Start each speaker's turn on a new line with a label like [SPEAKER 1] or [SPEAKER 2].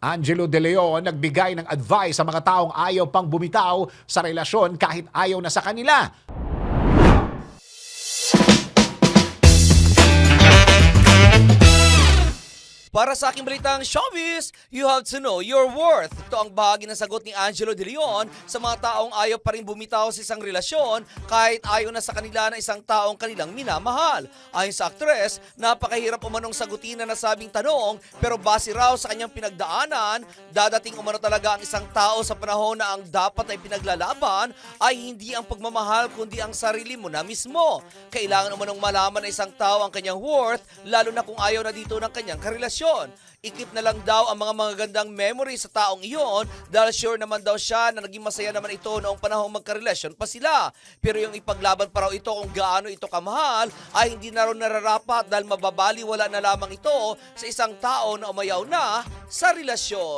[SPEAKER 1] Angelo De Leon nagbigay ng advice sa mga taong ayaw pang bumitaw sa relasyon kahit ayaw na sa kanila.
[SPEAKER 2] Para sa aking balitang showbiz, you have to know your worth. Ito ang bahagi ng sagot ni Angelo De Leon sa mga taong ayaw pa rin bumitaw sa isang relasyon kahit ayaw na sa kanila na isang taong kanilang minamahal. Ayon sa aktres, napakahirap umanong sagutin na nasabing tanong pero base raw sa kanyang pinagdaanan, dadating umano talaga ang isang tao sa panahon na ang dapat ay pinaglalaban ay hindi ang pagmamahal kundi ang sarili mo na mismo. Kailangan umanong malaman ng isang tao ang kanyang worth lalo na kung ayaw na dito ng kanyang karelasyon. Ikip na lang daw ang mga magagandang memory sa taong iyon dahil sure naman daw siya na naging masaya naman ito noong panahong magkarelasyon pa sila. Pero yung ipaglaban pa raw ito kung gaano ito kamahal ay hindi na raw nararapat dahil mababaliwala na lamang ito sa isang tao na umayaw na sa relasyon.